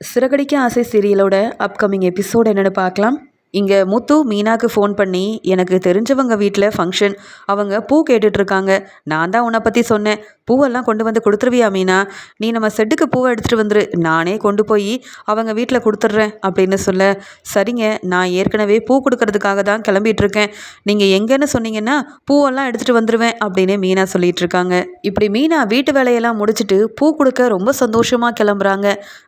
சிறகடிக்க ஆசை சீரியலோட upcoming episode என்னென்னு பார்க்கலாம். இங்கே முத்து மீனாக்கு ஃபோன் பண்ணி எனக்கு தெரிஞ்சவங்க வீட்டில் ஃபங்க்ஷன் அவங்க பூ கேட்டுட்ருக்காங்க நான் தான் உன்னை பற்றி சொன்னேன். பூவெல்லாம் கொண்டு வந்து கொடுத்துருவியா மீனா? நீ நம்ம செட்டுக்கு பூவை எடுத்துகிட்டு வந்துரு. நானே கொண்டு போய் அவங்க வீட்டில் கொடுத்துட்றேன் அப்படின்னு சொல்ல சரிங்க நான் ஏற்கனவே பூ கொடுக்கறதுக்காக தான் கிளம்பிட்டு இருக்கேன் நீங்கள் எங்கேன்னு சொன்னீங்கன்னா பூவெல்லாம் எடுத்துகிட்டு வந்துடுவேன் அப்படின்னு மீனா சொல்லிட்டு இருக்காங்க இப்படி மீனா வீட்டு வேலையெல்லாம் முடிச்சுட்டு பூ கொடுக்க ரொம்ப சந்தோஷமாக கிளம்புறாங்க.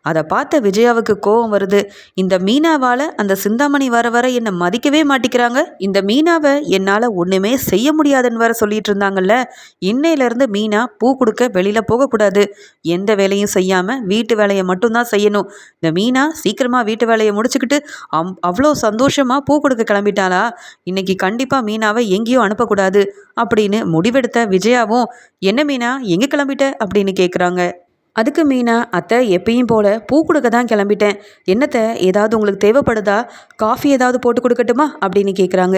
அதை பார்த்த விஜயாவுக்கு கோபம் வருது. இந்த மீனாவால் அந்த சிந்தாமணி வர வர என்னை மதிக்கவே மாட்டிக்கிறாங்க. இந்த மீனாவை என்னால் ஒன்றுமே செய்ய முடியாதுன்னு வர சொல்லிட்டு இருந்தாங்கல்ல இன்னையிலேருந்து மீனா பூ கொடுக்க வெளியில் போகக்கூடாது. எந்த வேலையும் செய்யாமல் வீட்டு வேலையை மட்டும்தான் செய்யணும். இந்த மீனா சீக்கிரமாக வீட்டு வேலையை முடிச்சுக்கிட்டு அம் அவ்வளோ சந்தோஷமாக பூ கொடுக்க கிளம்பிட்டாளா? இன்னைக்கு கண்டிப்பாக மீனாவை எங்கேயோ அனுப்பக்கூடாது அப்படின்னு முடிவெடுத்த விஜயாவும் என்ன மீனா எங்கே கிளம்பிட்ட? அப்படின்னு கேட்குறாங்க அதுக்கு மீனா அத்தை எப்பயும் போல் பூ கொடுக்க தான் கிளம்பிட்டேன். என்னத்தை ஏதாவது உங்களுக்கு தேவைப்படுதா? காஃபி ஏதாவது போட்டு கொடுக்கட்டுமா? அப்படின்னு கேட்குறாங்க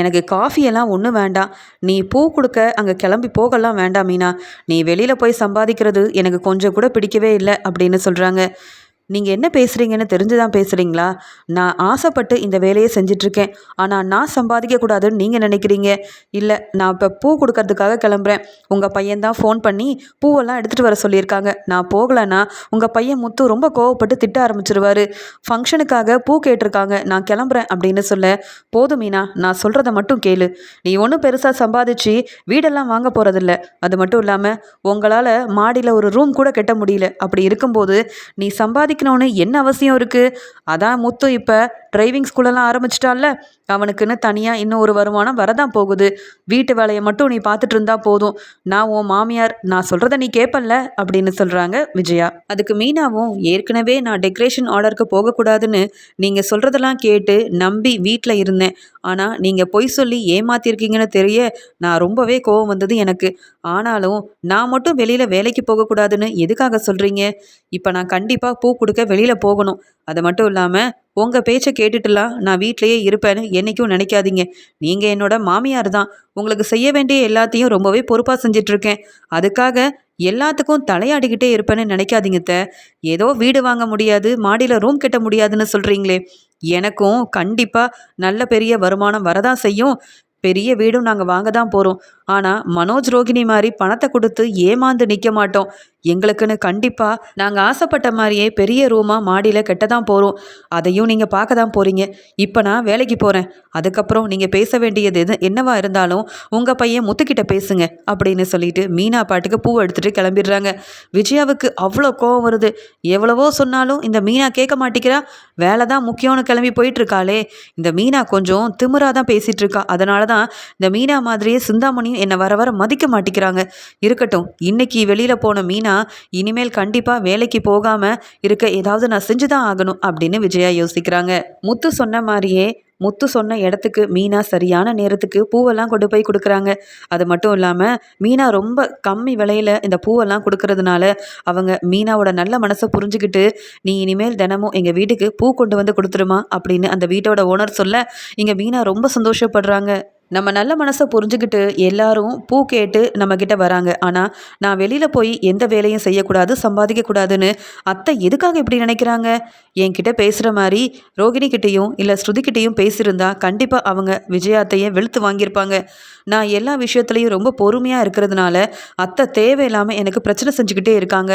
எனக்கு காஃபியெல்லாம் ஒன்றும் வேண்டாம். நீ பூ கொடுக்க அங்கே கிளம்பி போகலாம் வேண்டாம் மீனா. நீ வெளியில் போய் சம்பாதிக்கிறது எனக்கு கொஞ்சம் கூட பிடிக்கவே இல்லை அப்படின்னு சொல்கிறாங்க நீங்கள் என்ன பேசுகிறீங்கன்னு தெரிஞ்சு தான் பேசுகிறீங்களா நான் ஆசைப்பட்டு இந்த வேலையை செஞ்சிட்ருக்கேன். ஆனால் நான் சம்பாதிக்கக்கூடாதுன்னு நீங்கள் நினைக்கிறீங்க? இல்லை நான் இப்போ பூ கொடுக்கறதுக்காக கிளம்புறேன். உங்கள் பையன் தான் ஃபோன் பண்ணி பூவெல்லாம் எடுத்துகிட்டு வர சொல்லியிருக்காங்க. நான் போகலைன்னா உங்கள் பையன் முத்து ரொம்ப கோவப்பட்டு திட்ட ஆரம்பிச்சிருவார். ஃபங்க்ஷனுக்காக பூ கேட்டிருக்காங்க. நான் கிளம்புறேன் அப்படின்னு சொல்ல போதும் மீனா நான் சொல்கிறத மட்டும் கேளு. நீ ஒன்றும் பெருசாக சம்பாதிச்சு வீடெல்லாம் வாங்க போகிறதில்ல அது மட்டும் இல்லாமல் உங்களால் மாடியில் ஒரு ரூம் கூட கட்ட முடியல. அப்படி இருக்கும்போது நீ சம்பாதி சம்பாதிக்கணும்னு என்ன அவசியம் இருக்குது அதான் முத்து இப்போ டிரைவிங் ஸ்கூலெல்லாம் ஆரம்பிச்சிட்டால அவனுக்குன்னு தனியாக இன்னும் ஒரு வருமானம் வரதான் போகுது. வீட்டு வேலையை மட்டும் நீ பார்த்துட்டு இருந்தா போதும். நான் உன் மாமியார் நான் சொல்கிறத நீ கேட்பல்ல அப்படின்னு சொல்கிறாங்க விஜயா. அதுக்கு மீனாவும் ஏற்கனவே நான் டெக்கரேஷன் ஆர்டருக்கு போகக்கூடாதுன்னு நீங்கள் சொல்கிறதெல்லாம் கேட்டு நம்பி வீட்டில் இருந்தேன். ஆனால் நீங்கள் பொய் சொல்லி ஏமாத்திருக்கீங்கன்னு தெரிய நான் ரொம்பவே கோவம் வந்தது எனக்கு. ஆனாலும் நான் மட்டும் வெளியில் வேலைக்கு போகக்கூடாதுன்னு எதுக்காக சொல்கிறீங்க இப்போ நான் கண்டிப்பாக பூ கொடுக்க வெளியில் போகணும். அது மட்டும் இல்லாமல் உங்கள் பேச்சை கேட்டுட்டுலாம் நான் வீட்லேயே இருப்பேன்னு என்றைக்கும் நினைக்காதீங்க. நீங்கள் என்னோட மாமியார் தான் உங்களுக்கு செய்ய வேண்டிய எல்லாத்தையும் ரொம்பவே பொறுப்பாக செஞ்சிட்ருக்கேன். அதுக்காக எல்லாத்துக்கும் தலையாடிக்கிட்டே இருப்பேன்னு நினைக்காதீங்க த ஏதோ வீடு வாங்க முடியாது மாடியில் ரூம் கட்ட முடியாதுன்னு சொல்கிறீங்களே எனக்கும் கண்டிப்பாக நல்ல பெரிய வருமானம் வரதான் செய்யும். பெரிய வீடும் நாங்கள் வாங்க தான் போகிறோம் ஆனால் மனோஜ் ரோகிணி மாதிரி பணத்தை கொடுத்து ஏமாந்து நிற்க மாட்டோம். எங்களுக்குன்னு கண்டிப்பாக நாங்கள் ஆசைப்பட்ட மாதிரியே பெரிய ரூமாக மாடியில் கெட்ட தான் போகிறோம் அதையும் நீங்கள் பார்க்க தான் போகிறீங்க இப்போ நான் வேலைக்கு போகிறேன் அதுக்கப்புறம் நீங்கள் பேச வேண்டியது எது என்னவா இருந்தாலும் உங்கள் பையன் முத்துக்கிட்ட பேசுங்க அப்படின்னு சொல்லிட்டு மீனா பாட்டுக்கு பூ எடுத்துகிட்டு கிளம்பிடுறாங்க. விஜயாவுக்கு அவ்வளோ கோவம் வருது. எவ்வளவோ சொன்னாலும் இந்த மீனா கேட்க மாட்டேங்கிறா. வேலை தான் முக்கியம்னு கிளம்பி போயிட்டுருக்காளே. இந்த மீனா கொஞ்சம் திமிராக தான் பேசிகிட்டு இருக்கா அதனால தான் இந்த மீனா மாதிரியே சிந்தாமணியும் என்னை வர வர மதிக்க மாட்டேங்கிறாங்க. இருக்கட்டும் இன்னைக்கு வெளியில் போன மீனா இனிமேல் கண்டிப்பாக வேலைக்கு போகாமல் இருக்க ஏதாவது நான் செஞ்சு தான் ஆகணும் அப்படின்னு விஜயா யோசிக்கிறாங்க. முத்து சொன்ன மாதிரியே முத்து சொன்ன இடத்துக்கு மீனா சரியான நேரத்துக்கு பூவெல்லாம் கொண்டு போய் கொடுக்குறாங்க. அது மட்டும் இல்லாமல் மீனா ரொம்ப கம்மி விலையில் இந்த பூவெல்லாம் கொடுக்கறதுனால அவங்க மீனாவோட நல்ல மனசை புரிஞ்சுக்கிட்டு நீ இனிமேல் தினமும் எங்கள் வீட்டுக்கு பூ கொண்டு வந்து கொடுத்துருமா? அப்படின்னு அந்த வீட்டோட ஓனர் சொல்ல இங்கே மீனா ரொம்ப சந்தோஷப்படுறாங்க. நம்ம நல்ல மனசை புரிஞ்சுக்கிட்டு எல்லாரும் பூ கேட்டு நம்மக்கிட்ட வராங்க. ஆனால் நான் வெளியில் போய் எந்த வேலையும் செய்யக்கூடாது சம்பாதிக்கக்கூடாதுன்னு அத்தை எதுக்காக இப்படி நினைக்கிறாங்க? என்கிட்ட பேசுகிற மாதிரி ரோகிணிக்கிட்டேயும் இல்லை ஸ்ருதிக்கிட்டேயும் பேசியிருந்தா கண்டிப்பாக அவங்க விஜயாத்தையே வெளுத்து வாங்கியிருப்பாங்க. நான் எல்லா விஷயத்துலையும் ரொம்ப பொறுமையாக இருக்கிறதுனால அத்தை தேவையில்லாமல் எனக்கு பிரச்சனை செஞ்சுக்கிட்டே இருக்காங்க.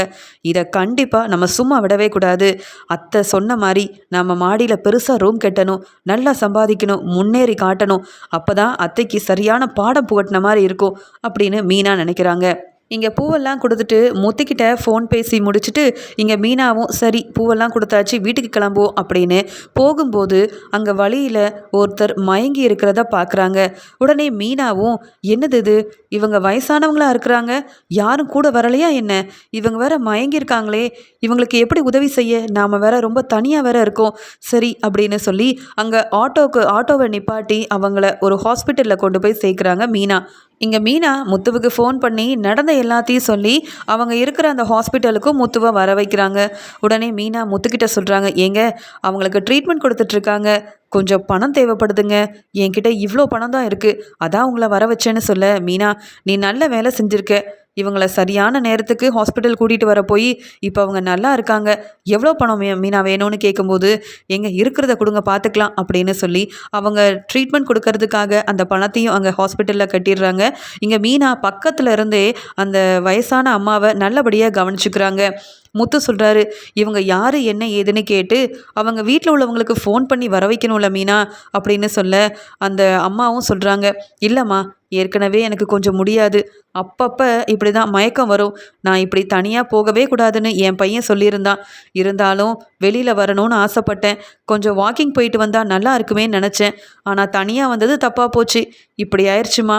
இதை கண்டிப்பாக நம்ம சும்மா விடவே கூடாது. அத்தை சொன்ன மாதிரி நம்ம மாடியில் பெருசாக ரூம் கட்டணும் நல்லா சம்பாதிக்கணும் முன்னேறி காட்டணும். அப்போ தான் அத்தைக்கு சரியான பாடம் புகட்டின மாதிரி இருக்கும் அப்படின்னு மீனா நினைக்கிறாங்க. இங்கே பூவெல்லாம் கொடுத்துட்டு முத்துக்கிட்ட ஃபோன் பேசி முடிச்சுட்டு இங்கே மீனாவும் சரி பூவெல்லாம் கொடுத்தாச்சு வீட்டுக்கு கிளம்புவோம் அப்படின்னு போகும்போது அங்கே வழியில் ஒருத்தர் மயங்கி இருக்கிறத பார்க்குறாங்க உடனே மீனாவும் என்னது இது? இவங்க வயசானவங்களாக இருக்கிறாங்க? யாரும் கூட வரலையா என்ன? இவங்க வேற மயங்கியிருக்காங்களே இவங்களுக்கு எப்படி உதவி செய்ய? நாம் வேற ரொம்ப தனியாக வேற இருக்கோம். சரி அப்படின்னு சொல்லி அங்கே ஆட்டோக்கு ஆட்டோவை நிப்பாட்டி அவங்கள ஒரு ஹாஸ்பிட்டலில் கொண்டு போய் சேர்க்குறாங்க மீனா. இங்கே மீனா முத்துவுக்கு ஃபோன் பண்ணி நடந்த எல்லாத்தையும் சொல்லி அவங்க இருக்கிற அந்த ஹாஸ்பிட்டலுக்கும் முத்துவை வர வைக்கிறாங்க. உடனே மீனா முத்துக்கிட்ட சொல்கிறாங்க ஏங்க அவங்களுக்கு ட்ரீட்மெண்ட் கொடுத்துட்ருக்காங்க. கொஞ்சம் பணம் தேவைப்படுதுங்க. என்கிட்ட இவ்வளோ பணம் தான் இருக்குது அதான் உங்களை வர வச்சேன்னு சொல்ல மீனா நீ நல்ல வேலை செஞ்சுருக்க. இவங்களை சரியான நேரத்துக்கு ஹாஸ்பிட்டல் கூட்டிகிட்டு வர போய் இப்போ அவங்க நல்லா இருக்காங்க. எவ்வளோ பணம் மீனா வேணும்னு கேட்கும்போது எங்கே இருக்கிறத கொடுங்க பார்த்துக்கலாம் அப்படின்னு சொல்லி அவங்க ட்ரீட்மெண்ட் கொடுக்கறதுக்காக அந்த பணத்தையும் அங்கே ஹாஸ்பிட்டலில் கட்டிடுறாங்க. இங்கே மீனா பக்கத்தில் இருந்தே அந்த வயசான அம்மாவை நல்லபடியாக கவனிச்சுக்கிறாங்க. முத்து சொல்கிறாரு இவங்க யார் என்ன ஏதுன்னு கேட்டு அவங்க வீட்டில் உள்ளவங்களுக்கு ஃபோன் பண்ணி வர வைக்கணும்ல மீனா அப்படின்னு சொல்ல அந்த அம்மாவும் சொல்கிறாங்க இல்லைம்மா ஏற்கனவே எனக்கு கொஞ்சம் முடியாது. அப்பப்போ இப்படி தான் மயக்கம் வரும். நான் இப்படி தனியாக போகவே கூடாதுன்னு என் பையன் சொல்லியிருந்தான். இருந்தாலும் வெளியில் வரணும்னு ஆசைப்பட்டேன். கொஞ்சம் வாக்கிங் போயிட்டு வந்தால் நல்லா இருக்குமேன்னு நினச்சேன். ஆனால் தனியாக வந்தது தப்பாக போச்சு. இப்படி ஆயிடுச்சுமா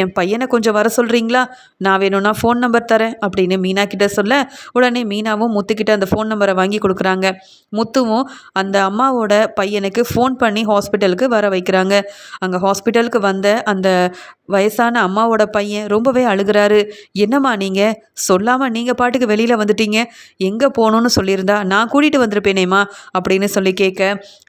என் பையனை கொஞ்சம் வர சொல்கிறீங்களா நான் வேணும்னா ஃபோன் நம்பர் தரேன் அப்படின்னு மீனா கிட்ட சொல்ல உடனே மீனாவும் முத்துக்கிட்ட அந்த ஃபோன் நம்பரை வாங்கி கொடுக்குறாங்க. முத்துவும் அந்த அம்மாவோட பையனுக்கு ஃபோன் பண்ணி ஹாஸ்பிட்டலுக்கு வர வைக்கிறாங்க. அங்கே ஹாஸ்பிட்டலுக்கு வந்த அந்த வயசான அம்மாவோட பையன் ரொம்பவே அழுகிறாரு. என்னம்மா நீங்கள் சொல்லாமல் நீங்கள் பாட்டுக்கு வெளியில் வந்துட்டீங்க. எங்கே போகணுன்னு சொல்லியிருந்தா நான் கூட்டிகிட்டு வந்திருப்பேனேம்மா அப்படின்னு சொல்லி கேட்க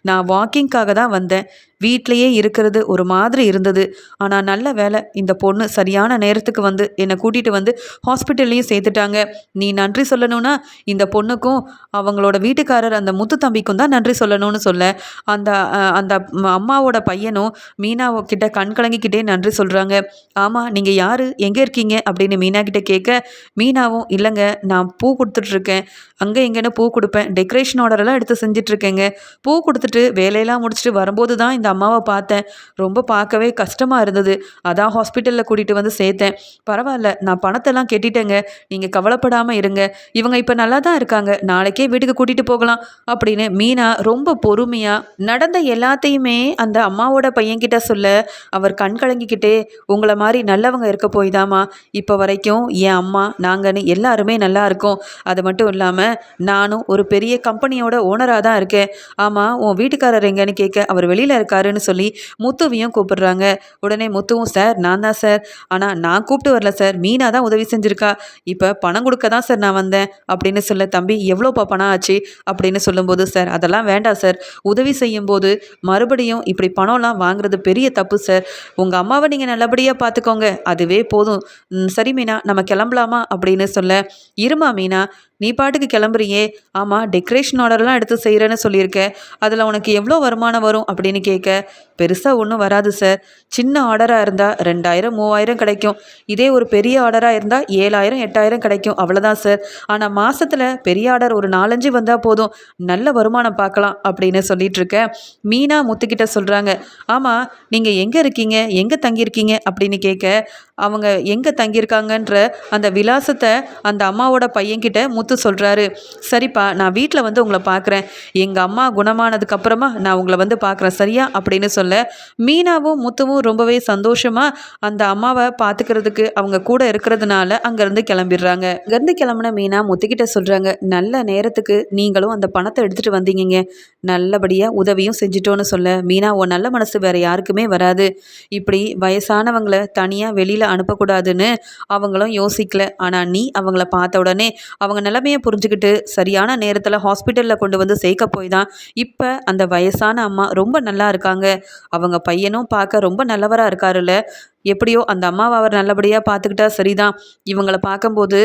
நான் வாக்கிங்க்காக தான் வந்தேன். வீட்லேயே இருக்கிறது ஒரு மாதிரி இருந்தது. ஆனால் நல்ல வேலை இந்த பொண்ணு சரியான நேரத்துக்கு வந்து என்னை கூட்டிகிட்டு வந்து ஹாஸ்பிட்டல்லையும் சேர்த்துட்டாங்க. நீ நன்றி சொல்லணும்னா இந்த பொண்ணுக்கும் அவங்களோட வீட்டுக்காரர் அந்த முத்து தம்பிக்கும் தான் நன்றி சொல்லணும்னு சொல்ல. அந்த அந்த அம்மாவோட பையனும் மீனா கிட்ட கண் கலங்கிக்கிட்டே நன்றி சொல்கிறாங்க ஆமாம் நீங்கள் யார்? எங்கே இருக்கீங்க? அப்படின்னு மீனா கிட்ட கேட்க மீனாவும் இல்லைங்க நான் பூ கொடுத்துட்ருக்கேன் அங்கே எங்கேன்னு பூ கொடுப்பேன். டெக்கரேஷன் ஆர்டரெல்லாம் எடுத்து செஞ்சிட்ருக்கேங்க. பூ கொடுத்துட்டு வேலையெல்லாம் முடிச்சுட்டு வரும்போது தான் இந்த அம்மாவை பார்த்தேன். ரொம்ப பார்க்கவே கஷ்டமாக இருந்தது. அதான் ஹாஸ்பிட்டலில் கூட்டிகிட்டு வந்து சேர்த்தேன். பரவாயில்ல நான் பணத்தெல்லாம் கெட்டிட்டேங்க. நீங்கள் கவலைப்படாமல் இருங்க. இவங்க இப்போ நல்லா தான் இருக்காங்க. நாளைக்கே வீட்டுக்கு கூட்டிகிட்டு போகலாம் அப்படின்னு மீனா ரொம்ப பொறுமையாக நடந்த எல்லாத்தையுமே அந்த அம்மாவோட பையன்கிட்ட சொல்ல அவர் கண் கலங்கிக்கிட்டே உங்களை மாதிரி நல்லவங்க இருக்க போய்தாமா இப்போ வரைக்கும் என் அம்மா நாங்கன்னு எல்லாருமே நல்லா இருக்கோம். அது மட்டும் இல்லாமல் நானும் ஒரு பெரிய கம்பெனியோட ஓனராக தான் இருக்கேன். ஆமாம் உன் வீட்டுக்காரர் எங்கன்னு கேட்க அவர் வெளியில் இருக்காருன்னு சொல்லி முத்துவையும் கூப்பிடுறாங்க. உடனே முத்துவும் சார் நான் தான் சார். ஆனால் நான் கூப்பிட்டு வரல சார். மீனா தான் உதவி செஞ்சுருக்கா. இப்போ பணம் கொடுக்க தான் சார் நான் வந்தேன். அப்படின்னு சொல்ல தம்பி எவ்வளோப்பா பணம் ஆச்சு? அப்படின்னு சொல்லும்போது சார் அதெல்லாம் வேண்டாம் சார். உதவி செய்யும்போது மறுபடியும் இப்படி பணம்லாம் வாங்குறது பெரிய தப்பு சார். உங்கள் அம்மாவை நீங்கள் நல்லபடியாக பார்த்துக்கோங்க அதுவே போதும். சரி மீனா நம்ம கிளம்பலாமா? அப்படின்னு சொல்ல இருமா மீனா. நீ பாட்டுக்கு கிளம்புறியே? ஆமாம் டெக்கரேஷன் ஆர்டர்லாம் எடுத்து செய்கிறேன்னு சொல்லியிருக்க. அதில் உனக்கு எவ்வளோ வருமானம் வரும் அப்படின்னு கேட்க பெருசாக ஒன்றும் வராது சார். சின்ன ஆர்டராக இருந்தால் ரெண்டாயிரம் மூவாயிரம் கிடைக்கும். இதே ஒரு பெரிய ஆர்டராக இருந்தால் ஏழாயிரம் எட்டாயிரம் கிடைக்கும். அவ்வளோதான் சார். ஆனால் மாதத்தில் பெரிய ஆர்டர் ஒரு நாலஞ்சு வந்தால் போதும். நல்ல வருமானம் பார்க்கலாம் அப்படின்னு சொல்லிகிட்ருக்க மீனா முத்துக்கிட்ட சொல்கிறாங்க ஆமாம் நீங்கள் எங்கே இருக்கீங்க? எங்கே தங்கியிருக்கீங்க? அப்படின்னு கேட்க அவங்க எங்கே தங்கியிருக்காங்கன்ற அந்த விலாசத்தை அந்த அம்மாவோட பையன்கிட்ட முத்து சொல்கிறாரு சரிப்பா நான் வீட்டில் வந்து உங்களை பார்க்குறேன் எங்கள் அம்மா குணமானதுக்கப்புறமா நான் உங்களை வந்து பார்க்குறேன் சரியா? அப்படின்னு சொல்ல மீனாவும் முத்துவும் ரொம்பவே சந்தோஷமாக அந்த அம்மாவை பார்த்துக்கிறதுக்கு அவங்க கூட இருக்கிறதுனால அங்கேருந்து கிளம்பிடுறாங்க. அங்கேருந்து கிளம்புன மீனா முத்துக்கிட்ட சொல்கிறாங்க நல்ல நேரத்துக்கு நீங்களும் அந்த பணத்தை எடுத்துகிட்டு வந்தீங்க நல்லபடியாக உதவியும் செஞ்சிட்டோன்னு சொல்ல. மீனா உன் நல்ல மனசு வேறு யாருக்குமே வராது. இப்படி வயசானவங்களை தனியாக வெளியில் அனுப்பக்கூடாதுன்னு அவங்களும் யோசிக்கல. ஆனால் நீ அவங்கள பார்த்த உடனே அவங்க நிலைமையை புரிஞ்சுக்கிட்டு சரியான நேரத்தில் ஹாஸ்பிட்டலில் கொண்டு வந்து சேர்க்க போய் தான் இப்போ அந்த வயசான அம்மா ரொம்ப நல்லா இருக்காங்க. அவங்க பையனும் பார்க்க ரொம்ப நல்லவராக இருக்காருல்ல. எப்படியோ அந்த அம்மாவை அவர் நல்லபடியாக பார்த்துக்கிட்டா சரிதான். இவங்கள பார்க்கும்போது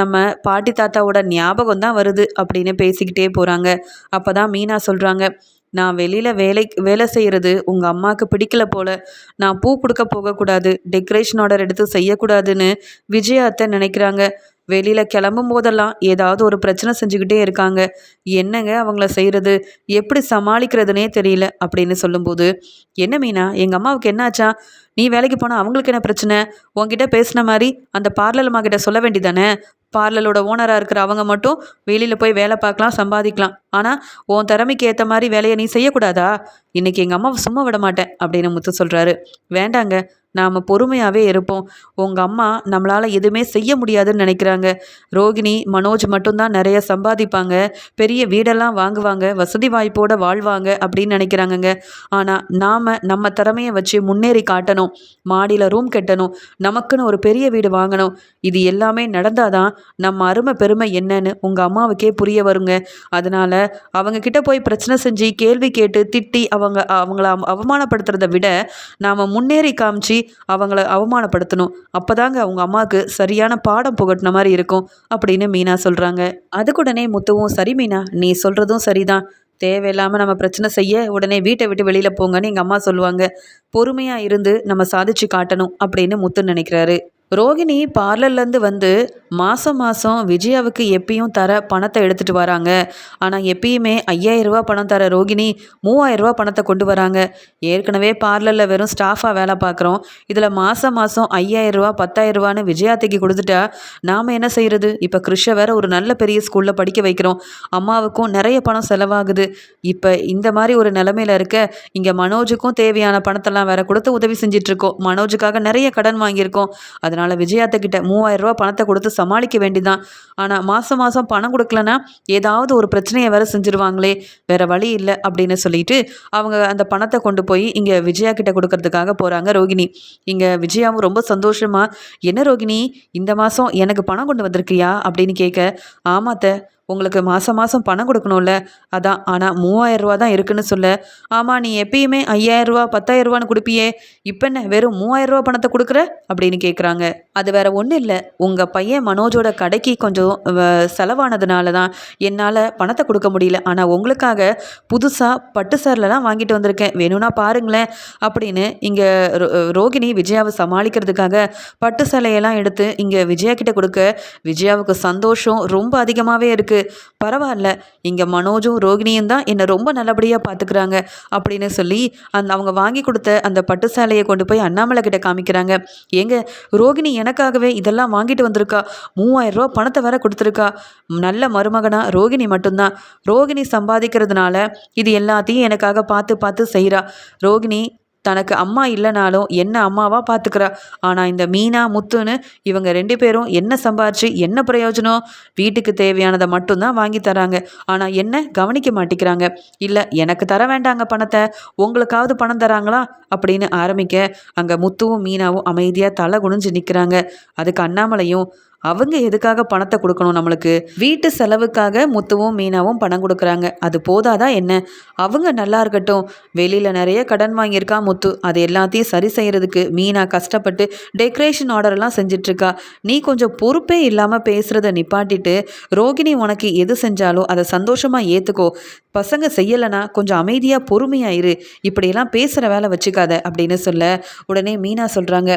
நம்ம பாட்டி தாத்தாவோட ஞாபகம் தான் வருது அப்படின்னு பேசிக்கிட்டே போகிறாங்க அப்போ தான் மீனா சொல்கிறாங்க நான் வெளியில் வேலை வேலை செய்கிறது உங்கள் அம்மாவுக்கு பிடிக்கல போல. நான் பூ கொடுக்க போகக்கூடாது டெக்கரேஷன் ஆர்டர் எடுத்து செய்யக்கூடாதுன்னு விஜயா அத்தை நினைக்கிறாங்க. வெளியில் கிளம்பும் போதெல்லாம் ஏதாவது ஒரு பிரச்சனை செஞ்சுக்கிட்டே இருக்காங்க. என்னங்க அவங்கள செய்கிறது எப்படி சமாளிக்கிறதுனே தெரியல அப்படின்னு சொல்லும்போது என்ன மீனா எங்கள் அம்மாவுக்கு என்னாச்சா? நீ வேலைக்கு போனால் அவங்களுக்கு என்ன பிரச்சனை? உங்ககிட்ட பேசின மாதிரி அந்த பார்லர் அம்மா கிட்ட சொல்ல வேண்டிதானே பார்லரோட ஓனராக இருக்கிற அவங்க மட்டும் வெளியில் போய் வேலை பார்க்கலாம் சம்பாதிக்கலாம். ஆனால் உன் திறமைக்கு ஏற்ற மாதிரி வேலையை நீ செய்யக்கூடாதா? இன்றைக்கி எங்கள் அம்மாவை சும்மா விட மாட்டேன் அப்படின்னு முத்து சொல்கிறாரு வேண்டாங்க நாம் பொறுமையாகவே இருப்போம். உங்கள் அம்மா நம்மளால் எதுவுமே செய்ய முடியாதுன்னு நினைக்கிறாங்க. ரோகிணி மனோஜ் மட்டும்தான் நிறைய சம்பாதிப்பாங்க. பெரிய வீடெல்லாம் வாங்குவாங்க. வசதி வாய்ப்போடு வாழ்வாங்க அப்படின்னு நினைக்கிறாங்கங்க. ஆனால் நாம் நம்ம திறமையை வச்சு முன்னேறி காட்டணும். மாடியில் ரூம் கட்டணும். நமக்குன்னு ஒரு பெரிய வீடு வாங்கணும். இது எல்லாமே நடந்தாதான் நம்ம அருமை பெருமை என்னன்னு உங்கள் அம்மாவுக்கே புரிய வருங்க. அதனால் அவங்கக்கிட்ட போய் பிரச்சனை செஞ்சு கேள்வி கேட்டு திட்டி அவங்க அவங்கள அவமானப்படுத்துறதை விட நாம் முன்னேறி காமிச்சு அவங்கள அவமானப்படுத்தணும். அப்போதாங்க அவங்க அம்மாவுக்கு சரியான பாடம் புகட்டின மாதிரி இருக்கும் அப்படின்னு மீனா சொல்கிறாங்க அதுக்குடனே முத்துவும் சரி மீனா நீ சொல்கிறதும் சரிதான். தேவையில்லாமல் நம்ம பிரச்சனை செய்ய உடனே வீட்டை விட்டு வெளியில் போங்கன்னு எங்கள் அம்மா சொல்லுவாங்க. பொறுமையாக இருந்து நம்ம சாதிச்சு காட்டணும் அப்படின்னு முத்து நினைக்கிறாரு. ரோகிணி பார்லர்லேருந்து வந்து மாதம் மாதம் விஜயாவுக்கு எப்பயும் தர பணத்தை எடுத்துகிட்டு வராங்க. ஆனால் எப்பயுமே ஐயாயிரரூபா பணம் தர ரோகிணி மூவாயிரரூபா பணத்தை கொண்டு வராங்க. ஏற்கனவே பார்லரில் வெறும் ஸ்டாஃபாக வேலை பார்க்குறோம். இதில் மாதம் மாதம் ஐயாயிரரூபா பத்தாயிரரூபான்னு விஜயாத்தைக்கு கொடுத்துட்டா நாம் என்ன செய்கிறது இப்போ கிருஷ வேற ஒரு நல்ல பெரிய ஸ்கூலில் படிக்க வைக்கிறோம். அம்மாவுக்கும் நிறைய பணம் செலவாகுது. இப்போ இந்த மாதிரி ஒரு நிலமையில இருக்க இங்கே மனோஜுக்கும் தேவையான பணத்தெல்லாம் வேற கொடுத்து உதவி செஞ்சிட்ருக்கோம் மனோஜுக்காக நிறைய கடன் வாங்கியிருக்கோம். அதனால் அதனால் விஜயாத்தக்கிட்ட மூவாயிரம் ரூபாய் பணத்தை கொடுத்து சமாளிக்க வேண்டிதான். ஆனால் மாதம் மாதம் பணம் கொடுக்கலன்னா ஏதாவது ஒரு பிரச்சனையை வேற செஞ்சுருவாங்களே வேற வழி இல்லை அப்படின்னு சொல்லிட்டு அவங்க அந்த பணத்தை கொண்டு போய் இங்கே விஜயா கிட்ட கொடுக்கறதுக்காக போகிறாங்க ரோகிணி. இங்கே விஜயாவும் ரொம்ப சந்தோஷமா என்ன ரோகிணி இந்த மாதம் எனக்கு பணம் கொண்டு வந்திருக்கியா? அப்படின்னு கேட்க ஆமாத்த உங்களுக்கு மாதம் மாதம் பணம் கொடுக்கணும்ல? அதான். ஆனால் மூவாயிரம் ரூபா தான் இருக்குன்னு சொல்ல. ஆமாம் நீ எப்பயுமே ஐயாயிரம் ரூபா பத்தாயிரம் ரூபான்னு கொடுப்பியே. இப்போ என்ன வெறும் மூவாயிரம் ரூபா பணத்தை கொடுக்குற? அப்படின்னு கேட்குறாங்க அது வேற ஒன்றும் இல்லை. உங்கள் பையன் மனோஜோட கடைக்கு கொஞ்சம் செலவானதுனால தான் என்னால் பணத்தை கொடுக்க முடியல. ஆனால் உங்களுக்காக புதுசாக பட்டு சேரலாம் வாங்கிட்டு வந்திருக்கேன். வேணும்னா பாருங்களேன். அப்படின்னு இங்கே ரோகிணி விஜயாவை சமாளிக்கிறதுக்காக பட்டு சேலையெல்லாம் எடுத்து இங்கே விஜயா கிட்ட கொடுக்க விஜயாவுக்கு சந்தோஷம் ரொம்ப அதிகமாகவே இருக்குது பரவாயில்ல இங்கே மனோஜும் ரோகிணியும் தான் என்னை ரொம்ப நல்லபடியாக பார்த்துக்கிறாங்க அப்படின்னு சொல்லி அந்த அவங்க வாங்கி கொடுத்த அந்த பட்டு சேலையை கொண்டு போய் அண்ணாமலை கிட்ட காமிக்கிறாங்க. ஏங்க ரோகிணி எனக்காகவே இதெல்லாம் வாங்கிட்டு வந்திருக்கா? மூவாயிரம் ரூபா பணத்தை வேற கொடுத்துருக்கா? நல்ல மருமகனா ரோகிணி மட்டும்தான். ரோகிணி சம்பாதிக்கிறதுனால இது எல்லாத்தையும் எனக்காக பார்த்து பார்த்து செய்கிறா ரோகிணி தனக்கு அம்மா இல்லைனாலும் என்ன அம்மாவா பார்த்துக்கிறா ஆனால் இந்த மீனா முத்துன்னு இவங்க ரெண்டு பேரும் என்ன சம்பாரிச்சு என்ன பிரயோஜனம்? வீட்டுக்கு தேவையானதை மட்டும்தான் வாங்கி தராங்க. ஆனால் என்ன? கவனிக்க மாட்டேங்கிறாங்க இல்லை எனக்கு தர வேண்டாங்க பணத்தை. உங்களுக்காவது பணம் தராங்களா? அப்படின்னு ஆரம்பிக்க அங்கே முத்துவும் மீனாவும் அமைதியாக தலை குனிஞ்சு நிற்கிறாங்க அதுக்கு அண்ணாமலையும் அவங்க எதுக்காக பணத்தை கொடுக்கணும் நம்மளுக்கு? வீட்டு செலவுக்காக முத்துவும் மீனாவும் பணம் கொடுக்குறாங்க. அது போதாதா என்ன? அவங்க நல்லா இருக்கட்டும். வெளியில் நிறைய கடன் வாங்கியிருக்கா முத்து. அது எல்லாத்தையும் சரி செய்கிறதுக்கு மீனா கஷ்டப்பட்டு டெக்கரேஷன் ஆர்டர்லாம் செஞ்சிட்ருக்கா. நீ கொஞ்சம் பொறுப்பே இல்லாமல் பேசுகிறத நிப்பாட்டிட்டு ரோகிணி உனக்கு எது செஞ்சாலும் அதை சந்தோஷமாக ஏற்றுக்கோ பசங்க செய்யலைனா கொஞ்சம் அமைதியாக பொறுமையாக இரு. இப்படியெல்லாம் பேசுகிற வேலை வச்சுக்காத அப்படின்னு சொல்ல உடனே மீனா சொல்கிறாங்க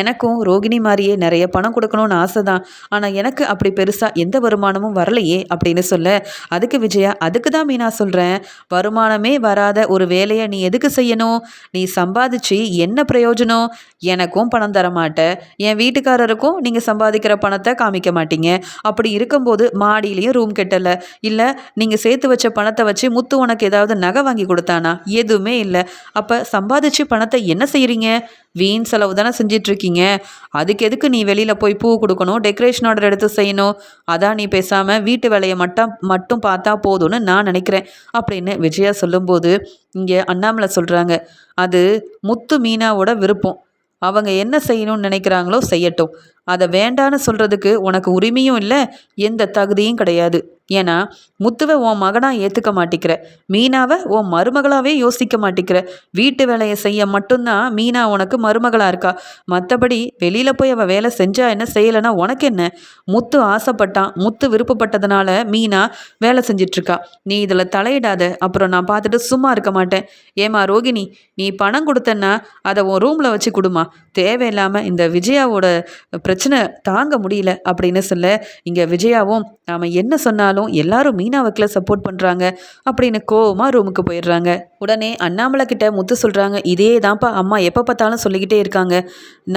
எனக்கும் ரோகிணி மாதிரியே நிறைய பணம் கொடுக்கணும்னு ஆசை தான் ஆனால் எனக்கு அப்படி பெருசாக எந்த வருமானமும் வரலையே அப்படின்னு சொல்ல அதுக்கு விஜயா அதுக்கு தான் மீனா சொல்கிறேன் வருமானமே வராத ஒரு வேலையை நீ எதுக்கு செய்யணும்? நீ சம்பாதிச்சு என்ன பிரயோஜனம்? எனக்கும் பணம் தர மாட்டேன் என் வீட்டுக்காரருக்கும் நீங்கள் சம்பாதிக்கிற பணத்தை காமிக்க மாட்டீங்க. அப்படி இருக்கும்போது மாடியிலையும் ரூம் கெட்டலை. இல்லை நீங்கள் சேர்த்து வச்ச பணத்தை வச்சு முத்து உனக்கு ஏதாவது நகை வாங்கி கொடுத்தானா? எதுவுமே இல்லை. அப்போ சம்பாதிச்சு பணத்தை என்ன செய்கிறீங்க வீண் செலவு தானே செஞ்சிட்ருக்கீங்க. அதுக்கு எதுக்கு நீ வெளியில் போய் பூ கொடுக்கணும் டெக்கரேஷன் ஆர்டர் எடுத்து செய்யணும்? அதான் நீ பேசாமல் வீட்டு வேலையை மட்டும் மட்டும் பார்த்தா போதும்னு நான் நினைக்கிறேன். அப்படின்னு விஜயா சொல்லும்போது இங்கே அண்ணாமலை சொல்கிறாங்க அது முத்து மீனாவோட விருப்பம். அவங்க என்ன செய்யணும்னு நினைக்கிறாங்களோ செய்யட்டும். அதை வேண்டான்னு சொல்கிறதுக்கு உனக்கு உரிமையும் இல்லை எந்த தகுதியும் கிடையாது. ஏன்னா முத்துவை உன் மகனாக ஏற்றுக்க மாட்டேங்கிற மீனாவை உன் மருமகளாகவே யோசிக்க மாட்டேங்கிற வீட்டு வேலையை செய்ய மட்டும்தான் மீனா உனக்கு மருமகளாக இருக்கா? மற்றபடி வெளியில் போய் அவள் வேலை செஞ்சா என்ன செய்யலைன்னா உனக்கு என்ன? முத்து ஆசைப்பட்டான் முத்து விருப்பப்பட்டதுனால மீனா வேலை செஞ்சிட்ருக்கா. நீ இதில் தலையிடாத அப்புறம் நான் பார்த்துட்டு சும்மா இருக்க மாட்டேன். ஏமா ரோகிணி நீ பணம் கொடுத்தன்னா அதை உன் ரூமில் வச்சு கொடுமா தேவையில்லாமல் இந்த விஜயாவோட பிரச்சனை தாங்க முடியல அப்படின்னு சொல்ல இங்கே விஜயாவும் நாம் என்ன சொன்னாலும் எல்லாரும் மீனாவுக்குள்ள சப்போர்ட் பண்ணுறாங்க அப்படின்னு கோவமாக ரூமுக்கு போயிடுறாங்க. உடனே அண்ணாமலை கிட்ட முத்து சொல்கிறாங்க இதே தான்ப்பா அம்மா எப்போ பார்த்தாலும் சொல்லிக்கிட்டே இருக்காங்க.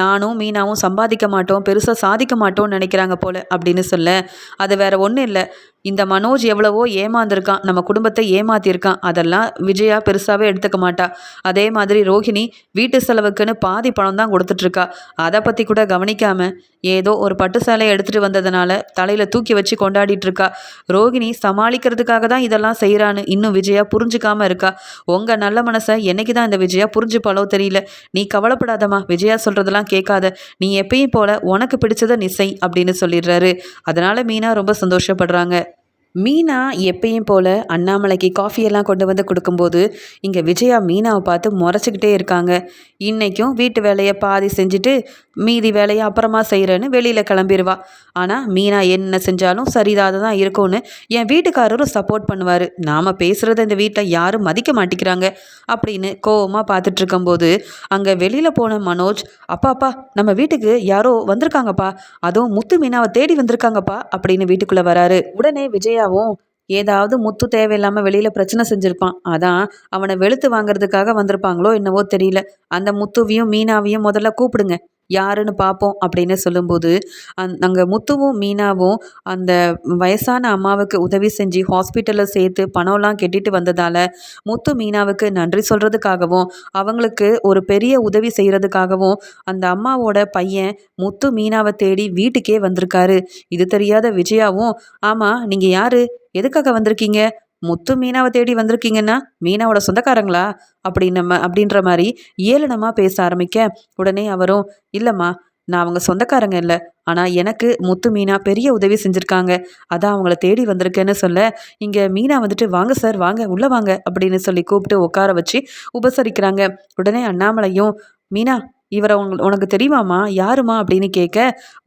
நானும் மீனாவும் சம்பாதிக்க மாட்டோம் பெருசாக சாதிக்க மாட்டோம்னு நினைக்கிறாங்க போல அப்படின்னு சொல்ல அது வேற ஒன்றும் இல்லை. இந்த மனோஜ் எவ்வளவோ ஏமாந்துருக்கான் நம்ம குடும்பத்தை ஏமாத்திருக்கான். அதெல்லாம் விஜயா பெருசாகவே எடுத்துக்க மாட்டா. அதே மாதிரி ரோஹிணி வீட்டு செலவுக்குன்னு பாதி பணம் தான் கொடுத்துட்ருக்கா. அதை பற்றி கூட கவனிக்காம ஏதோ ஒரு பட்டு சேலையை எடுத்துகிட்டு வந்ததுனால தலையில் தூக்கி வச்சு கொண்டாடிட்டு இருக்கா ரோகிணி சமாளிக்கிறதுக்காக தான் இதெல்லாம் செய்கிறான்னு இன்னும் விஜயா புரிஞ்சுக்காமல் இருக்கா. உங்கள் நல்ல மனசை என்னைக்கு தான் இந்த விஜயா புரிஞ்சுப்பாலோ தெரியல. நீ கவலைப்படாதம்மா. விஜயா சொல்கிறதெல்லாம் கேட்காத. நீ எப்பயும் போல உனக்கு பிடிச்சதை நிசை அப்படின்னு சொல்லிடுறாரு. அதனால் மீனா ரொம்ப சந்தோஷப்படுறாங்க. மீனா எப்பயும் போல் அண்ணாமலைக்கு காஃபியெல்லாம் கொண்டு வந்து கொடுக்கும்போது இங்கே விஜயா மீனாவை பார்த்து முறைச்சிக்கிட்டே இருக்காங்க. இன்றைக்கும் வீட்டு வேலையை பாதி செஞ்சுட்டு மீதி வேலையை அப்புறமா செய்கிறேன்னு வெளியில் கிளம்பிடுவா ஆனால் மீனா என்ன செஞ்சாலும் சரிதாக தான் இருக்கும்னு என் வீட்டுக்காரரும் சப்போர்ட் பண்ணுவார். நாம் பேசுகிறத இந்த வீட்டில் யாரும் மதிக்க மாட்டேங்கிறாங்க அப்படின்னு கோவமாக பார்த்துட்ருக்கும்போது அங்கே வெளியில் போன மனோஜ் அப்பா அப்பா நம்ம வீட்டுக்கு யாரோ வந்திருக்காங்கப்பா. அதுவும் முத்து மீனாவை தேடி வந்திருக்காங்கப்பா அப்படின்னு வீட்டுக்குள்ளே வராரு. உடனே விஜயா ராஜாவும் ஏதாவது முத்து தேவையில்லாமல் வெளியில் பிரச்சனை செஞ்சுருப்பான். அதான் அவனை வெளுத்து வாங்குறதுக்காக வந்திருப்பாங்களோ என்னவோ தெரியல. அந்த முத்துவையும் மீனாவையும் முதல்ல கூப்பிடுங்க. யாருன்னு பார்ப்போம் அப்படின்னு சொல்லும்போது அந் அங்கே முத்துவும் மீனாவும் அந்த வயசான அம்மாவுக்கு உதவி செஞ்சு ஹாஸ்பிட்டலில் சேர்த்து பணம்லாம் கெட்டிட்டு வந்ததால் முத்து மீனாவுக்கு நன்றி சொல்கிறதுக்காகவும் அவங்களுக்கு ஒரு பெரிய உதவி செய்கிறதுக்காகவும் அந்த அம்மாவோட பையன் முத்து மீனாவை தேடி வீட்டுக்கே வந்திருக்காரு. இது தெரியாத விஜயாவும் ஆமாம் நீங்கள் யார்? எதுக்காக வந்திருக்கீங்க? முத்து மீனாவை தேடி வந்திருக்கீங்கன்னா மீனாவோட சொந்தக்காரங்களா? அப்படின்னு அப்படின்ற மாதிரி ஏளனமாக பேச ஆரம்பிக்க உடனே அவரும் இல்லைம்மா நான் அவங்க சொந்தக்காரங்க இல்லை. ஆனால் எனக்கு முத்து மீனா பெரிய உதவி செஞ்சுருக்காங்க. அதான் அவங்கள தேடி வந்திருக்கேன்னு சொல்ல இங்கே மீனா வந்துட்டு வாங்க சார் வாங்க உள்ளே வாங்க அப்படின்னு சொல்லி கூப்பிட்டு உட்கார வச்சு உபசரிக்கிறாங்க. உடனே அண்ணாமலையும் மீனா இவரை உங்க உனக்கு தெரியுமாம்மா? யாருமா அப்படின்னு கேட்க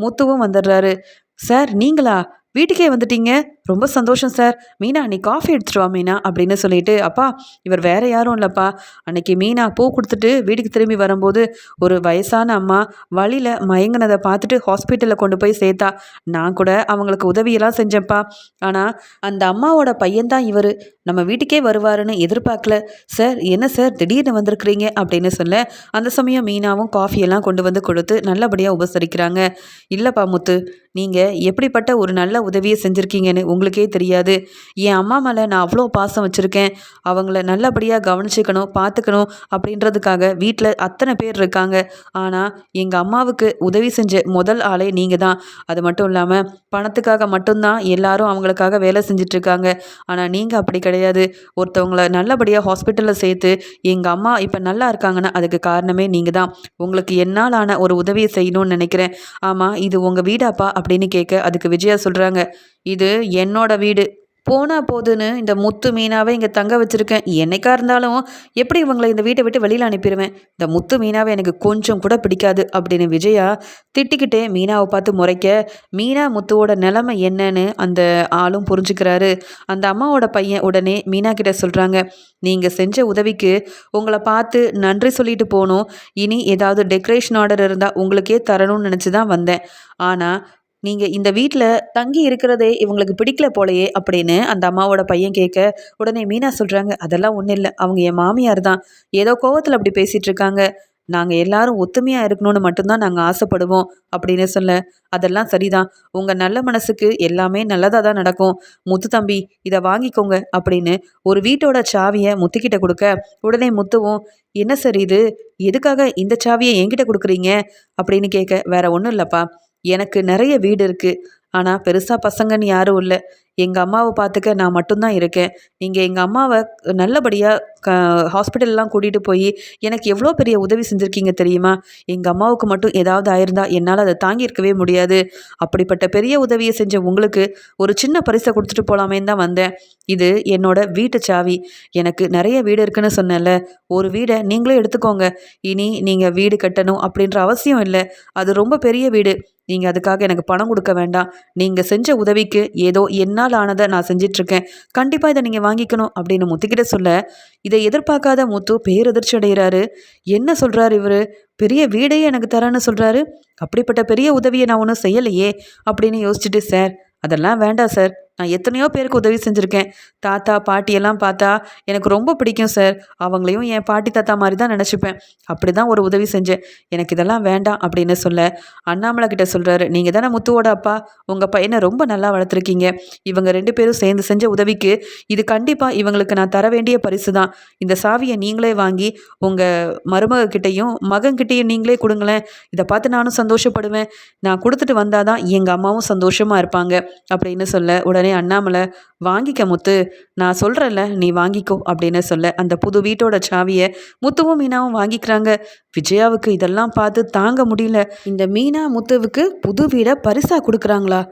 முத்துவும் வந்துடுறாரு. சார் நீங்களா? வீட்டுக்கே வந்துட்டீங்க? ரொம்ப சந்தோஷம் சார். மீனா நீ காஃபி எடுத்துட்டு வா மீனா அப்படின்னு சொல்லிட்டு அப்பா இவர் வேற யாரும் இல்லைப்பா. அன்னைக்கு மீனா பூ கொடுத்துட்டு வீட்டுக்கு திரும்பி வரும்போது ஒரு வயசான அம்மா வழியில் மயங்கினதை பார்த்துட்டு ஹாஸ்பிட்டலில் கொண்டு போய் சேர்த்தா. நான் கூட அவங்களுக்கு உதவியெல்லாம் செஞ்சேன்ப்பா. ஆனால் அந்த அம்மாவோட பையன்தான் இவர். நம்ம வீட்டுக்கே வருவாருன்னு எதிர்பார்க்கல. சார் என்ன சார் திடீர்னு வந்திருக்கிறீங்க? அப்படின்னு சொல்ல அந்த சமயம் மீனாவும் காஃபியெல்லாம் கொண்டு வந்து கொடுத்து நல்லபடியாக உபசரிக்கிறாங்க. இல்லைப்பா முத்து நீங்கள் எப்படிப்பட்ட ஒரு நல்ல உதவியை செஞ்சுருக்கீங்கன்னு உங்களுக்கே தெரியாது. என் அம்மா மேலே நான் அவ்வளோ பாசம் வச்சுருக்கேன். அவங்கள நல்லபடியாக கவனிச்சிக்கணும் பார்த்துக்கணும் அப்படின்றதுக்காக வீட்டில் அத்தனை பேர் இருக்காங்க. ஆனால் எங்கள் அம்மாவுக்கு உதவி செஞ்ச முதல் ஆளே நீங்கள் தான். அது மட்டும் இல்லாமல் பணத்துக்காக மட்டும்தான் எல்லாரும் அவங்களுக்காக வேலை செஞ்சிட்ருக்காங்க ஆனால் நீங்கள் அப்படி கிடையாது. ஒருத்தவங்கள நல்லபடியாக ஹாஸ்பிட்டலில் சேர்த்து எங்கள் அம்மா இப்போ நல்லா இருக்காங்கன்னா அதுக்கு காரணமே நீங்கள் தான். உங்களுக்கு என்னால் ஆன ஒரு உதவியை செய்யணும்னு நினைக்கிறேன். ஆமாம் இது உங்கள் வீடாப்பா அப்படின்னு கேட்க அதுக்கு விஜயா சொல்கிறாங்க இது என்னோட வீடு. போனா போதுன்னு இந்த முத்து மீனாவை இங்கே தங்க வச்சுருக்கேன். என்னைக்கா இருந்தாலும் எப்படி இவங்களை இந்த வீட்டை விட்டு வெளியில் அனுப்பிடுவேன்? இந்த முத்து மீனாவை எனக்கு கொஞ்சம் கூட பிடிக்காது அப்படின்னு விஜயா திட்டிக்கிட்டே மீனாவை பார்த்து முறைக்க மீனா முத்துவோட நிலைமை என்னன்னு அந்த ஆளும் புரிஞ்சுக்கிறாரு. அந்த அம்மாவோட பையன் உடனே மீனா கிட்ட சொல்கிறாங்க நீங்கள் செஞ்ச உதவிக்கு உங்களை பார்த்து நன்றி சொல்லிட்டு போகணும். இனி ஏதாவது டெக்கரேஷன் ஆர்டர் இருந்தால் உங்களுக்கே தரணும்னு நினச்சி தான் வந்தேன். ஆனால் நீங்கள் இந்த வீட்டில் தங்கி இருக்கிறதே இவங்களுக்கு பிடிக்கல போலையே அப்படின்னு அந்த அம்மாவோட பையன் கேட்க உடனே மீனா சொல்கிறாங்க அதெல்லாம் ஒன்றும் இல்லை. அவங்க என் மாமியார் தான். ஏதோ கோவத்தில் அப்படி பேசிகிட்டு இருக்காங்க. நாங்கள் எல்லாரும் ஒத்துமையாக இருக்கணும்னு மட்டும்தான் நாங்கள் ஆசைப்படுவோம் அப்படின்னு சொல்ல அதெல்லாம் சரிதான். உங்கள் நல்ல மனசுக்கு எல்லாமே நல்லதாக தான் நடக்கும். முத்து தம்பி இதை வாங்கிக்கோங்க அப்படின்னு ஒரு வீட்டோட சாவியை முத்துக்கிட்ட கொடுக்க உடனே முத்துவும் என்ன சரி இது? எதுக்காக இந்த சாவியை என்கிட்ட கொடுக்குறீங்க? அப்படின்னு கேட்க வேற ஒன்றும் இல்லைப்பா. எனக்கு நிறைய வீடு இருக்குது ஆனால் பெருசாக பசங்கன்னு யாரும் இல்லை. எங்கள் அம்மாவை பார்த்துக்க நான் மட்டும்தான் இருக்கேன். நீங்கள் எங்கள் அம்மாவை நல்லபடியாக க ஹாஸ்பிட்டல்லாம் கூட்டிகிட்டு போய் எனக்கு எவ்வளோ பெரிய உதவி செஞ்சுருக்கீங்க தெரியுமா? எங்கள் அம்மாவுக்கு மட்டும் ஏதாவது ஆயிருந்தா என்னால் அதை தாங்கியிருக்கவே முடியாது. அப்படிப்பட்ட பெரிய உதவியை செஞ்ச உங்களுக்கு ஒரு சின்ன பரிசை கொடுத்துட்டு போகலாமேன்னு தான் வந்தேன். இது என்னோட வீட்டு சாவி. எனக்கு நிறைய வீடு இருக்குன்னு சொன்னேன்ல. ஒரு வீடை நீங்களே எடுத்துக்கோங்க. இனி நீங்கள் வீடு கட்டணும் அப்படின்ற அவசியம் இல்லை. அது ரொம்ப பெரிய வீடு. நீங்கள் அதுக்காக எனக்கு பணம் கொடுக்க வேண்டாம். நீங்கள் செஞ்ச உதவிக்கு ஏதோ என்னால் ஆனதை நான் செஞ்சிட்ருக்கேன். கண்டிப்பாக இதை நீங்கள் வாங்கிக்கணும் அப்படின்னு முத்துக்கிட்ட சொல்ல இதை எதிர்பார்க்காத முத்து பேரதிர்ச்சி அடைகிறாரு. என்ன சொல்கிறார் இவர்? பெரிய வீடையே எனக்கு தரேன்னு சொல்கிறாரு அப்படிப்பட்ட பெரிய உதவியை நான் ஒன்றும் செய்யலையே அப்படின்னு யோசிச்சுட்டு சார் அதெல்லாம் வேண்டாம் சார். நான் எத்தனையோ பேருக்கு உதவி செஞ்சுருக்கேன். தாத்தா பாட்டியெல்லாம் பார்த்தா எனக்கு ரொம்ப பிடிக்கும் சார். அவங்களையும் என் பாட்டி தாத்தா மாதிரி தான் நினச்சிப்பேன். அப்படி தான் ஒரு உதவி செஞ்சேன். எனக்கு இதெல்லாம் வேண்டாம் அப்படின்னு சொல்ல அண்ணாமலை கிட்ட சொல்கிறாரு நீங்கள் தானே முத்துவோட அப்பா? உங்கள் பையனை ரொம்ப நல்லா வளர்த்துருக்கீங்க. இவங்க ரெண்டு பேரும் சேர்ந்து செஞ்ச உதவிக்கு இது கண்டிப்பாக இவங்களுக்கு நான் தர வேண்டிய பரிசு தான். இந்த சாவியை நீங்களே வாங்கி உங்கள் மருமகக்கிட்டையும் மகன்கிட்டையும் நீங்களே கொடுங்களேன். இதை பார்த்து நானும் சந்தோஷப்படுவேன். நான் கொடுத்துட்டு வந்தால் தான் எங்கள் அம்மாவும் சந்தோஷமாக இருப்பாங்க. அப்படின்னு சொல்ல உடனே உடனே அண்ணாமலை வாங்கிக்க முத்து நான் சொல்கிறேன்ல நீ வாங்கிக்கோ அப்படின்னு சொல்ல அந்த புது வீட்டோட சாவியை முத்துவும் மீனாவும் வாங்கிக்கிறாங்க. விஜயாவுக்கு இதெல்லாம் பார்த்து தாங்க முடியல. இந்த மீனா முத்துவுக்கு புது வீடை பரிசா கொடுக்குறாங்களா?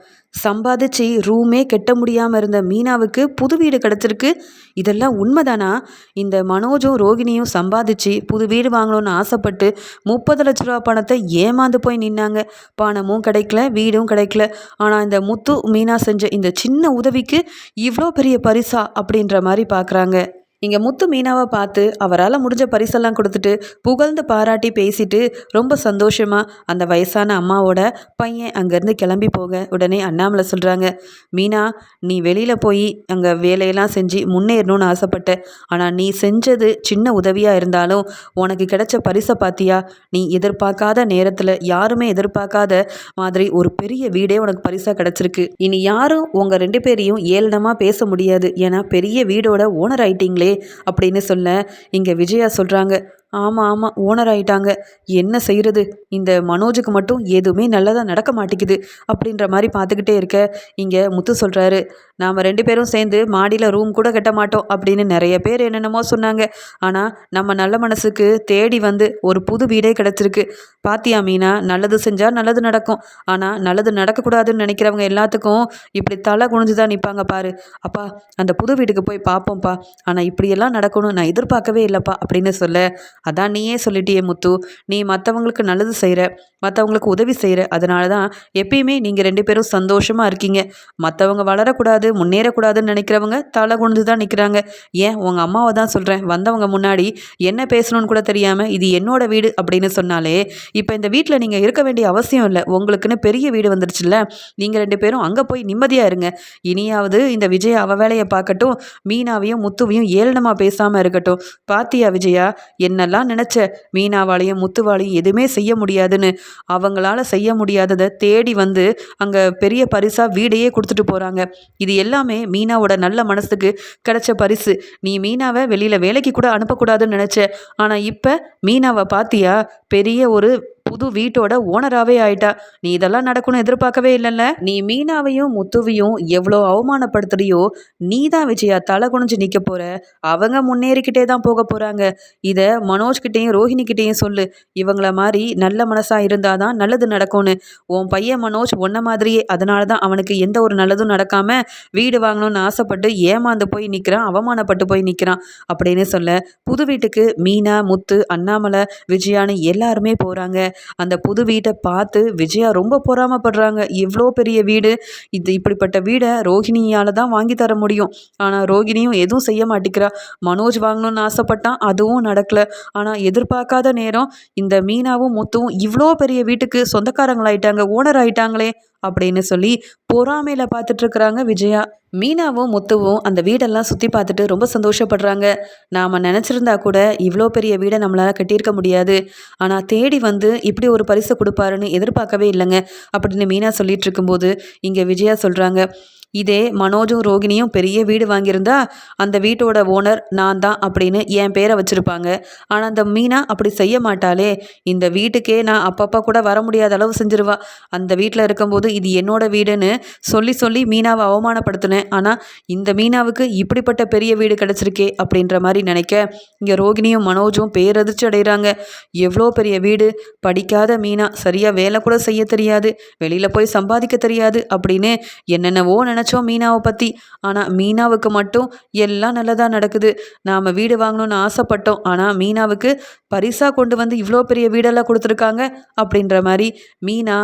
சம்பாதிச்சு ரூமே கெட்ட முடியாமல் இருந்த மீனாவுக்கு புது வீடு கிடச்சிருக்கு. இதெல்லாம் உண்மைதானா? இந்த மனோஜும் ரோகிணியும் சம்பாதிச்சு புது வீடு வாங்கணும்னு ஆசைப்பட்டு முப்பது லட்ச ரூபா பணத்தை ஏமாந்து போய் நின்னாங்க. பணமும் கிடைக்கல வீடும் கிடைக்கல. ஆனால் இந்த முத்து மீனா செஞ்ச இந்த சின்ன உதவிக்கு இவ்வளோ பெரிய பரிசா அப்படின்ற மாதிரி பார்க்குறாங்க இங்கே முத்து மீனாவை பார்த்து அவரால் முடிஞ்ச பரிசெல்லாம் கொடுத்துட்டு புகழ்ந்து பாராட்டி பேசிட்டு ரொம்ப சந்தோஷமாக அந்த வயசான அம்மாவோட பையன் அங்கேருந்து கிளம்பி போக உடனே அண்ணாமலை சொல்கிறாங்க மீனா நீ வெளியில் போய் அங்கே வேலையெல்லாம் செஞ்சு முன்னேறணும்னு ஆசைப்பட்ட. ஆனால் நீ செஞ்சது சின்ன உதவியாக இருந்தாலும் உனக்கு கிடைச்ச பரிசை பார்த்தியா நீ எதிர்பார்க்காத நேரத்தில் யாருமே எதிர்பார்க்காத மாதிரி ஒரு பெரிய வீடே உனக்கு பரிசாக கிடச்சிருக்கு. இனி யாரும் உங்கள் ரெண்டு பேரையும் ஏளனமாக பேச முடியாது. ஏன்னா பெரிய வீடோட ஓனர் ஆயிட்டீங்களே அப்படின்னு சொல்ல இங்கே விஜயா சொல்கிறாங்க ஆமாம் ஆமாம் ஓனர் ஆயிட்டாங்க. என்ன செய்கிறது இந்த மனோஜுக்கு மட்டும் எதுவுமே நல்லதாக நடக்க மாட்டேங்குது அப்படின்ற மாதிரி பார்த்துக்கிட்டே இருக்க. இங்கே முத்து சொல்கிறாரு நாம் ரெண்டு பேரும் சேர்ந்து மாடியில் ரூம் கூட கட்ட மாட்டோம் அப்படின்னு நிறைய பேர் என்னென்னமோ சொன்னாங்க. ஆனால் நம்ம நல்ல மனசுக்கு தேடி வந்து ஒரு புது வீடே கிடச்சிருக்கு. பாத்தியா மீனா? நல்லது செஞ்சால் நல்லது நடக்கும். ஆனால் நல்லது நடக்கக்கூடாதுன்னு நினைக்கிறவங்க எல்லாத்துக்கும் இப்படி தலை குனிஞ்சு தான் நிற்பாங்க பாரு. அப்பா அந்த புது வீட்டுக்கு போய் பார்ப்போம்ப்பா. ஆனால் இப்படியெல்லாம் நடக்கணும் நான் எதிர்பார்க்கவே இல்லைப்பா அப்படின்னு சொல்ல அதான் நீயே சொல்லிட்டியே முத்து. நீ மற்றவங்களுக்கு நல்லது செய்கிற மற்றவங்களுக்கு உதவி செய்கிற அதனால தான் எப்பயுமே நீங்கள் ரெண்டு பேரும் சந்தோஷமாக இருக்கீங்க. மற்றவங்க வளரக்கூடாது முன்னேறக்கூடாதுன்னு நினைக்கிறவங்க தலை குனிஞ்சு தான் நிற்கிறாங்க ஏன்? உங்கள் அம்மாவை தான் சொல்கிறேன் வந்தவங்க முன்னாடி என்ன பேசணும்னு கூட தெரியாமல் இது என்னோட வீடு அப்படின்னு சொன்னாலே இப்போ இந்த வீட்டில் நீங்கள் இருக்க வேண்டிய அவசியம் இல்லை. உங்களுக்குன்னு பெரிய வீடு வந்துருச்சுல்ல. நீங்கள் ரெண்டு பேரும் அங்கே போய் நிம்மதியாக இருங்க. இனியாவது இந்த விஜய் அவ வேலையை பார்க்கட்டும் மீனாவையும் முத்துவையும் ஏளனமாக பேசாமல் இருக்கட்டும். பாத்தியா விஜயா? என்னெல்லாம் நினச்ச மீனாவாலையும் முத்துவாலையும் எதுவுமே செய்ய முடியாதுன்னு அவங்களால செய்ய முடியாததை தேடி வந்து அங்கே பெரிய பரிசாக வீடையே கொடுத்துட்டு போகிறாங்க இது எல்லாமே மீனாவோட நல்ல மனசுக்கு கிடைச்ச பரிசு. நீ மீனாவை வெளியில் வேலைக்கு கூட அனுப்பக்கூடாதுன்னு நினச்ச ஆனால் இப்போ மீனாவை பார்த்தியா பெரிய ஒரு புது வீட்டோட ஓனராகவே ஆயிட்டா. நீ இதெல்லாம் நடக்கணும் எதிர்பார்க்கவே இல்லைல்ல? நீ மீனாவையும் முத்துவையும் எவ்வளோ அவமானப்படுத்துறியோ நீ தான் விஜயா தலை குனிஞ்சு நிற்க போற. அவங்க முன்னேறிக்கிட்டே தான் போக போகிறாங்க இதை மனோஜ்கிட்டையும் ரோஹிணிக்கிட்டையும் சொல்லு. இவங்கள மாதிரி நல்ல மனசாக இருந்தால் தான் நல்லது நடக்கும்னு. உன் பையன் மனோஜ் ஒன்ன மாதிரியே. அதனால தான் அவனுக்கு எந்த ஒரு நல்லதும் நடக்காம வீடு வாங்கணும்னு ஆசைப்பட்டு ஏமாந்து போய் நிற்கிறான் அவமானப்பட்டு போய் நிற்கிறான் அப்படின்னு சொல்ல புது வீட்டுக்கு மீனா முத்து அண்ணாமலை விஜயான்னு எல்லாருமே போகிறாங்க அந்த புது வீட்டை பார்த்து விஜயா ரொம்ப பொறாமப்படுறாங்க. இவ்வளோ பெரிய வீடு இது இப்படிப்பட்ட வீடை ரோஹிணியால் தான் வாங்கி தர முடியும். ஆனால் ரோஹிணியும் எதுவும் செய்ய மாட்டேங்கிறா. மனோஜ் வாங்கணும்னு ஆசைப்பட்டான் அதுவும் நடக்கல. ஆனால் எதிர்பார்க்காத நேரம் இந்த மீனாவும் முத்துவும் இவ்வளோ பெரிய வீட்டுக்கு சொந்தக்காரங்களாயிட்டாங்க ஓனர் ஆயிட்டாங்களே. அப்படின்னு சொல்லி பொறாமையில் பார்த்துட்டு இருக்கிறாங்க விஜயா. மீனாவும் முத்துவும் அந்த வீடெல்லாம் சுற்றி பார்த்துட்டு ரொம்ப சந்தோஷப்படுறாங்க. நாம் நினச்சிருந்தா கூட இவ்வளோ பெரிய வீடை நம்மளால் கட்டியிருக்க முடியாது. ஆனால் தேடி வந்து இப்படி ஒரு பரிசு கொடுப்பாருன்னு எதிர்பார்க்கவே இல்லைங்க. அப்படின்னு மீனா சொல்லிட்டு இருக்கும்போது இங்கே விஜயா சொல்கிறாங்க இதே மனோஜும் ரோகிணியும் பெரிய வீடு வாங்கியிருந்தா அந்த வீட்டோட ஓனர் நான் தான் அப்படின்னு என் பேரை வச்சுருப்பாங்க. ஆனால் அந்த மீனா அப்படி செய்ய மாட்டாளே. இந்த வீட்டுக்கே நான் அப்பப்போ கூட வர முடியாத அளவு செஞ்சிருவா. அந்த வீட்டில் இருக்கும்போது இது என்னோட வீடுன்னு சொல்லி சொல்லி மீனாவை அவமானப்படுத்தினேன். ஆனால் இந்த மீனாவுக்கு இப்படிப்பட்ட பெரிய வீடு கிடச்சிருக்கே அப்படின்ற மாதிரி நினைக்க இங்கே ரோகிணியும் மனோஜும் பேரதிர்ச்சி அடைகிறாங்க. எவ்வளோ பெரிய வீடு? படிக்காத மீனா சரியாக வேலை கூட செய்ய தெரியாது. வெளியில் போய் சம்பாதிக்க தெரியாது அப்படின்னு என்னென்னவோ நினச்சோம் மீனாவை பற்றி ஆனால் மீனாவுக்கு மட்டும் எல்லாம் நல்லதாக நடக்குது. நாம் வீடு வாங்கணும்னு ஆசைப்பட்டோம். ஆனால் மீனாவுக்கு பரிசாக கொண்டு வந்து இவ்வளோ பெரிய வீடெல்லாம் கொடுத்துருக்காங்க அப்படின்ற மாதிரி மீனா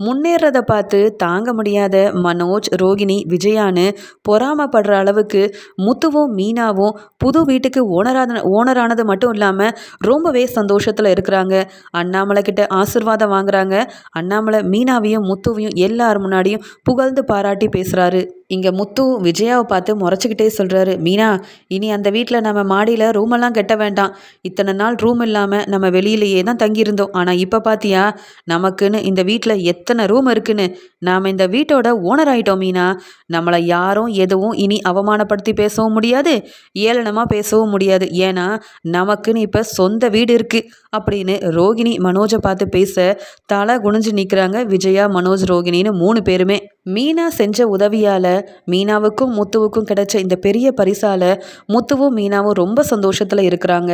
முன்னேறதை பார்த்து தாங்க முடியாத மனோஜ் ரோகிணி விஜயான்னு பொறாமப்படுற அளவுக்கு முத்துவும் மீனாவும் புது வீட்டுக்கு ஓனரான ஓனரானது மட்டும் இல்லாமல் ரொம்பவே சந்தோஷத்தில் இருக்கிறாங்க. அண்ணாமலை கிட்ட ஆசிர்வாதம் வாங்குறாங்க. அண்ணாமலை மீனாவையும் முத்துவையும் எல்லார் முன்னாடியும் புகழ்ந்து பாராட்டி பேசுகிறாரு இங்கே முத்து விஜயாவை பார்த்து முறைச்சிக்கிட்டே சொல்கிறாரு மீனா இனி அந்த வீட்டில் நம்ம மாடியில் ரூமெல்லாம் கட்ட வேண்டாம். இத்தனை நாள் ரூம் இல்லாமல் நம்ம வெளியிலேயே தான் தங்கியிருந்தோம். ஆனால் இப்போ பார்த்தியா நமக்குன்னு இந்த வீட்டில் எத்தனை ரூம் இருக்குன்னு. நாம் இந்த வீட்டோட ஓனர் ஆகிட்டோம் மீனா. நம்மளை யாரும் எதுவும் இனி அவமானப்படுத்தி பேசவும் முடியாது ஏளனமாக பேசவும் முடியாது. ஏன்னா நமக்குன்னு இப்போ சொந்த வீடு இருக்குது அப்படின்னு ரோகிணி மனோஜை பார்த்து பேச தலை குனிஞ்சு நிற்கிறாங்க விஜயா மனோஜ் ரோகிணின்னு மூணு பேருமே. மீனா செஞ்ச உதவியால் மீனாவுக்கும் முத்துவுக்கும் கிடைச்ச இந்த பெரிய பரிசால முத்துவும் மீனாவும் ரொம்ப சந்தோஷத்தில் இருக்கிறாங்க.